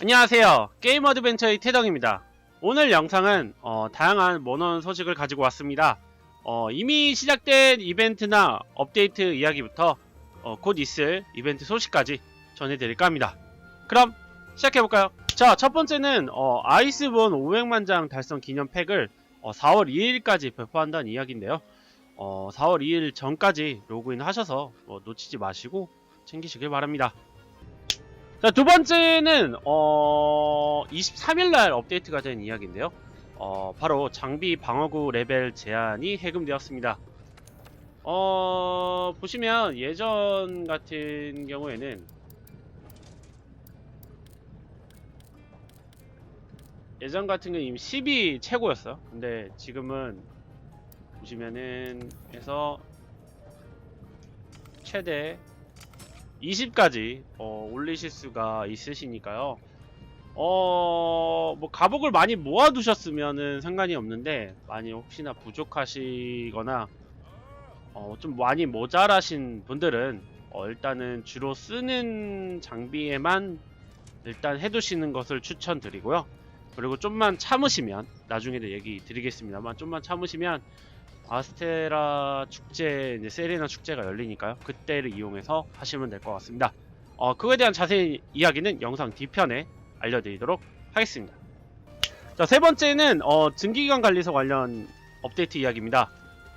안녕하세요. 게임 어드벤처의 태덕입니다. 오늘 영상은 어, 다양한 모넌 소식을 가지고 왔습니다. 어, 이미 시작된 이벤트나 업데이트 이야기부터 어, 곧 있을 이벤트 소식까지 전해드릴까 합니다. 그럼 시작해볼까요? 자, 첫 번째는 어, 아이스본 500만 장 달성 기념 팩을 어, 4월 2일까지 배포한다는 이야기인데요. 어, 4월 2일 전까지 로그인 하셔서 뭐 놓치지 마시고 챙기시길 바랍니다. 자, 두 번째는, 어, 23일날 업데이트가 된 이야기인데요. 어, 바로 장비 방어구 레벨 제한이 해금되었습니다. 어, 보시면 예전 같은 경우에는 예전 같은 경우는 이미 10이 최고였어요. 근데 지금은 보시면은 해서 최대 20까지 어, 올리실 수가 있으시니까요. 어, 뭐 가복을 많이 모아 두셨으면은 상관이 없는데 많이 혹시나 부족하시거나 어, 좀 많이 모자라신 분들은 어, 일단은 주로 쓰는 장비에만 일단 해두시는 것을 추천드리고요. 그리고 좀만 참으시면 나중에도 얘기 드리겠습니다만 좀만 참으시면 아스테라 축제, 이제 세레나 축제가 열리니까요. 그때를 이용해서 하시면 될 것 같습니다. 어, 그거에 대한 자세히 이야기는 영상 뒤편에 알려드리도록 하겠습니다. 자, 세 번째는 어, 증기기관 관리소 관련 업데이트 이야기입니다.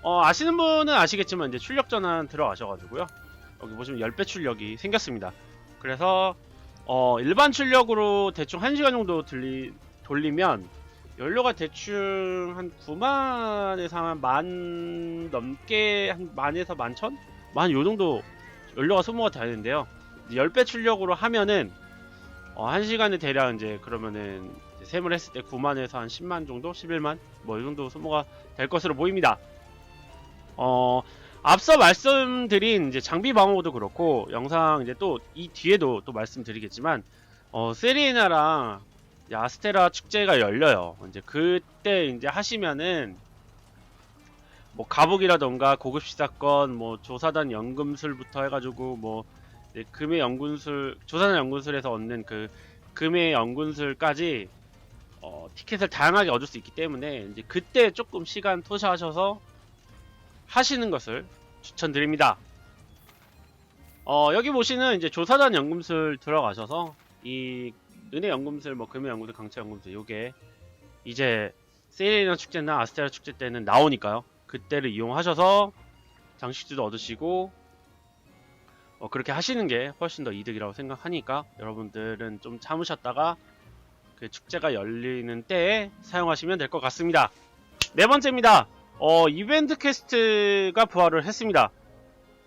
어, 아시는 분은 아시겠지만 이제 출력 전환 들어가셔가지고요. 여기 보시면 10배 출력이 생겼습니다. 그래서 어, 일반 출력으로 대충 1시간 정도 들리, 돌리면 연료가 대충 한 9만에서 한만 넘게 한 만에서 만천? 만 요 정도 연료가 소모가 되는데요. 10배 출력으로 하면은 어, 1시간에 대략 이제 그러면은 이제 셈을 했을 때 9만에서 한 10만 정도? 11만? 뭐 이 정도 소모가 될 것으로 보입니다. 어, 앞서 말씀드린 이제 장비 방어도 그렇고 영상 이제 또 이 뒤에도 또 말씀드리겠지만 어, 세리에나랑 아스테라 축제가 열려요. 이제 그때 이제 하시면은 뭐 가복이라던가 고급 시사건, 뭐 조사단 연금술부터 해가지고 뭐 금의 연군술, 조사단 연군술에서 얻는 그 금의 연군술까지 어, 티켓을 다양하게 얻을 수 있기 때문에 이제 그때 조금 시간 투자하셔서 하시는 것을 추천드립니다. 어, 여기 보시는 이제 조사단 연금술 들어가셔서 이 은혜 연금술, 뭐 금의 연금술, 강체 연금술 요게 이제 세일이나 축제나 아스테라 축제 때는 나오니까요. 그때를 이용하셔서 장식지도 얻으시고 어, 그렇게 하시는 게 훨씬 더 이득이라고 생각하니까 여러분들은 좀 참으셨다가 그 축제가 열리는 때에 사용하시면 될 것 같습니다. 네 번째입니다. 어, 이벤트 퀘스트가 부활을 했습니다.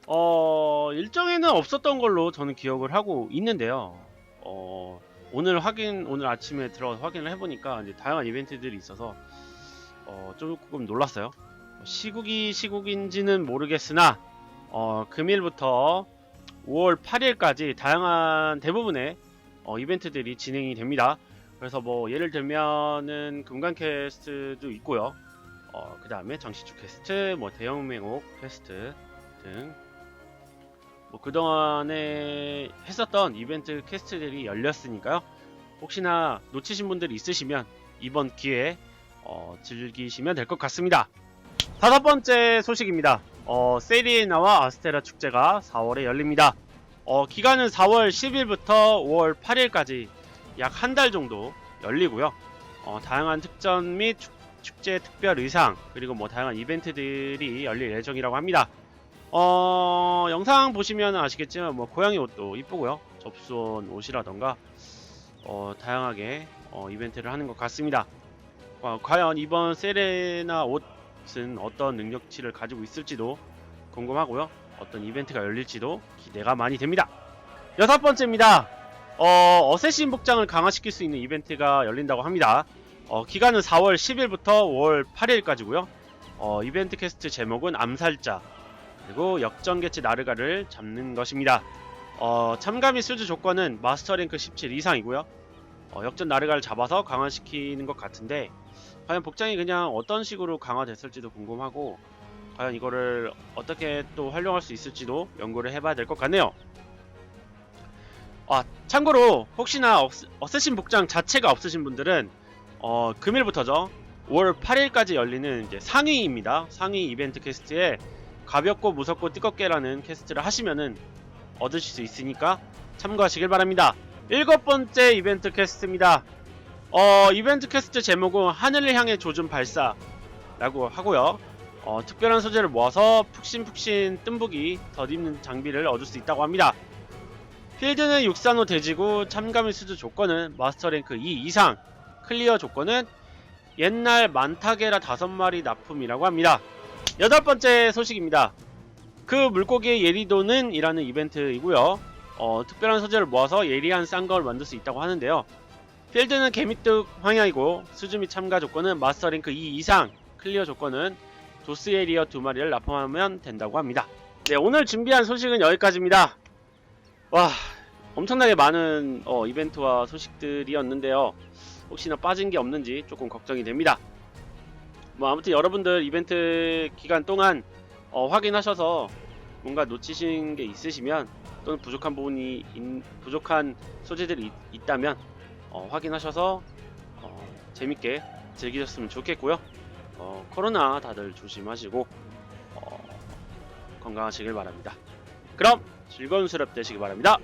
어, 일정에는 없었던 걸로 저는 기억을 하고 있는데요. 어, 오늘 확인, 오늘 아침에 들어가서 확인을 해보니까 이제 다양한 이벤트들이 있어서 어, 조금 놀랐어요. 시국이 시국인지는 모르겠으나 어, 금일부터 5월 8일까지 다양한 대부분의 어, 이벤트들이 진행이 됩니다. 그래서 뭐 예를 들면은 금강 퀘스트도 있고요. 어, 그 다음에 장시축 퀘스트, 뭐 대형 맹옥 퀘스트 등. 뭐 그동안에 했었던 이벤트 퀘스트들이 열렸으니까요. 혹시나 놓치신 분들이 있으시면 이번 기회에 어, 즐기시면 될 것 같습니다. 다섯 번째 소식입니다. 어, 세리에나와 아스테라 축제가 4월에 열립니다. 어, 기간은 4월 10일부터 5월 8일까지 약 한 달 정도 열리고요. 어, 다양한 특전 및 축, 축제 특별 의상 그리고 뭐 다양한 이벤트들이 열릴 예정이라고 합니다. 어, 영상 보시면 아시겠지만 뭐 고양이 옷도 이쁘고요. 접수원 옷이라던가 어, 다양하게 어, 이벤트를 하는 것 같습니다. 어, 과연 이번 세레나 옷은 어떤 능력치를 가지고 있을지도 궁금하고요. 어떤 이벤트가 열릴지도 기대가 많이 됩니다. 여섯 번째입니다. 어, 어쌔신 복장을 강화시킬 수 있는 이벤트가 열린다고 합니다. 어, 기간은 4월 10일부터 5월 8일까지고요. 어, 이벤트 퀘스트 제목은 암살자 그리고 역전 개체 나르가를 잡는 것입니다. 어, 참가 및 수주 조건은 마스터 랭크 17 이상이고요. 어, 역전 나르가를 잡아서 강화시키는 것 같은데 과연 복장이 그냥 어떤 식으로 강화됐을지도 궁금하고 과연 이거를 어떻게 또 활용할 수 있을지도 연구를 해봐야 될 것 같네요. 아 참고로 혹시나 없, 없으신 복장 자체가 없으신 분들은 어 금일부터죠 5월 8일까지 열리는 이제 상위입니다 상위 이벤트 퀘스트에 가볍고 무섭고 뜨겁게라는 퀘스트를 하시면은 얻으실 수 있으니까 참고하시길 바랍니다. 일곱 번째 이벤트 퀘스트입니다. 어 이벤트 퀘스트 제목은 하늘을 향해 조준 발사라고 하고요. 어, 특별한 소재를 모아서 푹신푹신 뜸부기 덧입는 장비를 얻을 수 있다고 합니다. 필드는 635 대지구 참가물 수주 조건은 마스터 랭크 2 이상. 클리어 조건은 옛날 만타게라 5마리 납품이라고 합니다 여덟 번째 소식입니다. 그 물고기의 예리도는 이라는 이벤트이고요. 어, 특별한 소재를 모아서 예리한 쌍거를 만들 수 있다고 하는데요. 필드는 개미뚝 황야이고 수주 및 참가 조건은 마스터 랭크 2 이상 클리어 조건은 조스 에리어 두 마리를 납품하면 된다고 합니다. 네 오늘 준비한 소식은 여기까지입니다. 와 엄청나게 많은 어, 이벤트와 소식들이었는데요. 혹시나 빠진 게 없는지 조금 걱정이 됩니다 뭐 아무튼 여러분들 이벤트 기간 동안 어, 확인하셔서 뭔가 놓치신 게 있으시면 또는 부족한 부분이 있- 부족한 소재들이 있, 다면 확인하셔서 어, 재밌게 즐기셨으면 좋겠고요. 어, 코로나 다들 조심하시고 어, 건강하시길 바랍니다. 그럼 즐거운 수렵 되시기 바랍니다